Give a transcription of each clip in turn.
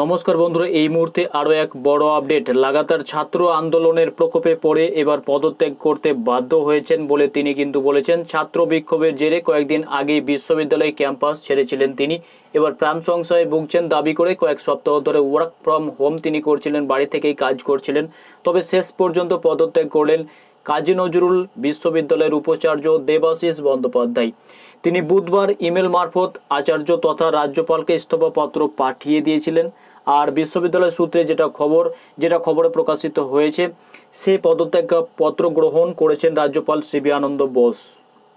নমস্কার বন্ধুরা, এই মুহূর্তে আরও এক বড় আপডেট। লাগাতার ছাত্র আন্দোলনের প্রকোপে পড়ে এবার পদত্যাগ করতে বাধ্য হয়েছেন বলে তিনি কিন্তু বলেছেন। ছাত্র বিক্ষোভের জেরে কয়েকদিন আগেই বিশ্ববিদ্যালয় ক্যাম্পাস ছেড়েছিলেন তিনি। এবার প্রাণ সংশয়ে ভুগছেন দাবি করে কয়েক সপ্তাহ ধরে ওয়ার্ক ফ্রম হোম তিনি করছিলেন, বাড়ি থেকেই কাজ করছিলেন। তবে শেষ পর্যন্ত পদত্যাগ করলেন কাজী নজরুল বিশ্ববিদ্যালয়ের উপাচার্য দেবাশিস বন্দ্যোপাধ্যায়। তিনি বুধবার ইমেল মারফত আচার্য তথা রাজ্যপালকে ইস্তফাপত্র পাঠিয়ে দিয়েছিলেন। আর বিশ্ববিদ্যালয় সূত্রে যেটা খবর, যেটা খবরে প্রকাশিত হয়েছে সেই পদত্যাগ পত্র গ্রহণ করেছেন রাজ্যপাল সিবি আনন্দ বোস।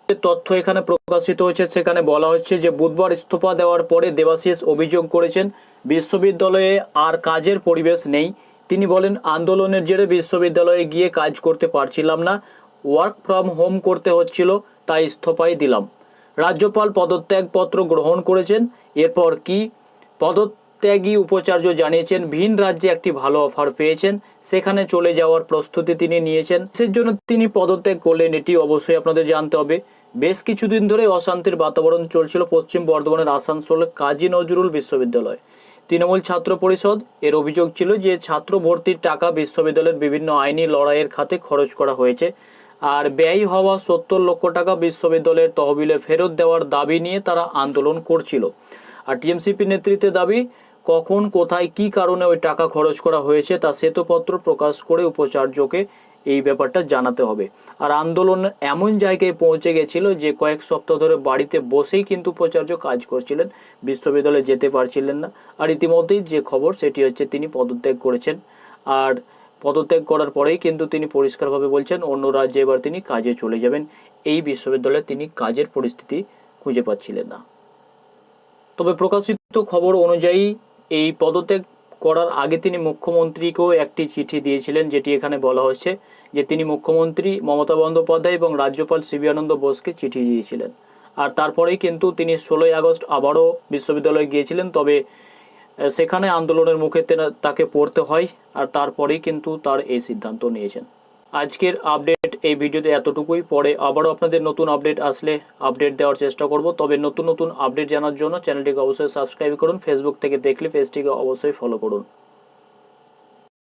তথ্য এখানে প্রকাশিত হয়েছে, সেখানে বলা হচ্ছে যে বুধবার ইস্তফা দেওয়ার পরে দেবাশিস অভিযোগ করেছেন, বিশ্ববিদ্যালয়ে আর কাজের পরিবেশ নেই তিনি বলেন, আন্দোলনের জেরে বিশ্ববিদ্যালয়ে গিয়ে কাজ করতে পারছিলাম না ওয়ার্ক ফ্রম হোম করতে হচ্ছিল, তাই ইস্তফাই দিলাম। রাজ্যপাল পদত্যাগপত্র গ্রহণ করেছেন। এরপর কি? পদত্যাগী উপাচার্য জানিয়েছেন, ভিন রাজ্যে একটি ভালো অফার পেয়েছেন, সেখানে চলে যাওয়ার প্রস্তুতি তিনি নিয়েছেন। সেই জন্য তিনি পদত্যাগ করলেন, এটি অবশ্যই আপনাদের জানতে হবে। বেশ কিছুদিন ধরে অশান্তির বাতাবরণ চলছিল পশ্চিম বর্ধমানের আসানসোল কাজী নজরুল বিশ্ববিদ্যালয়। তৃণমূল ছাত্র পরিষদ, এর অভিযোগ ছিল যে ছাত্র ভর্তির টাকা বিশ্ববিদ্যালয়ের বিভিন্ন আইনি লড়াইয়ের খাতে খরচ করা হয়েছে। আর ব্যয় হওয়া সত্তর লক্ষ টাকা বিশ্ববিদ্যালয়ের তহবিলে ফেরত দেওয়ার দাবি নিয়ে তারা আন্দোলন করছিল। আর টিএমসিপি নেতৃত্বে দাবি, কখন, কোথায়, কি কারণে ওই টাকা খরচ করা হয়েছে তা শ্বেতপত্র প্রকাশ করে উপাচার্যকে এই ব্যাপারটা জানাতে হবে। আর আন্দোলন এমন জায়গায় পৌঁছে গেছিল যে কয়েক সপ্তাহ ধরে বাড়িতে বসেই কিন্তু উপাচার্য কাজ করছিলেন, বিশ্ববিদ্যালয়ে যেতে পারছিলেন না। আর ইতিমধ্যেই যে খবর, সেটি হচ্ছে তিনি পদত্যাগ করেছেন। আর পদত্যাগ করার পরেই কিন্তু তিনি পরিষ্কারভাবে বলছেন, অন্য রাজ্যে এবার তিনি কাজে চলে যাবেন। এই বিশ্ববিদ্যালয়ে তিনি কাজের পরিস্থিতি খুঁজে পাচ্ছিলেন না। তবে প্রকাশিত খবর অনুযায়ী এই পদত্যাগ করার আগে তিনি মুখ্যমন্ত্রীকেও একটি চিঠি দিয়েছিলেন, যেটি এখানে বলা হচ্ছে যে তিনি মুখ্যমন্ত্রী মমতা বন্দ্যোপাধ্যায় এবং রাজ্যপাল সিবি আনন্দ বোসকে চিঠি দিয়েছিলেন। আর তারপরেই কিন্তু তিনি ষোলোই আগস্ট আবারও বিশ্ববিদ্যালয়ে গিয়েছিলেন, তবে সেখানে আন্দোলনের মুখে তাকে পড়তে হয় আর তারপরেই কিন্তু তার এই সিদ্ধান্ত নিয়েছেন। আজকের আপডেট এই ভিডিওতে এতটুকুই। পরে আবারও আপনাদের নতুন আপডেট আসলে আপডেট দেওয়ার চেষ্টা করব। তবে নতুন নতুন আপডেট জানার জন্য চ্যানেলটিকে অবশ্যই সাবস্ক্রাইব করুন। ফেসবুক থেকে দেখলে পেজটিকে অবশ্যই ফলো করুন।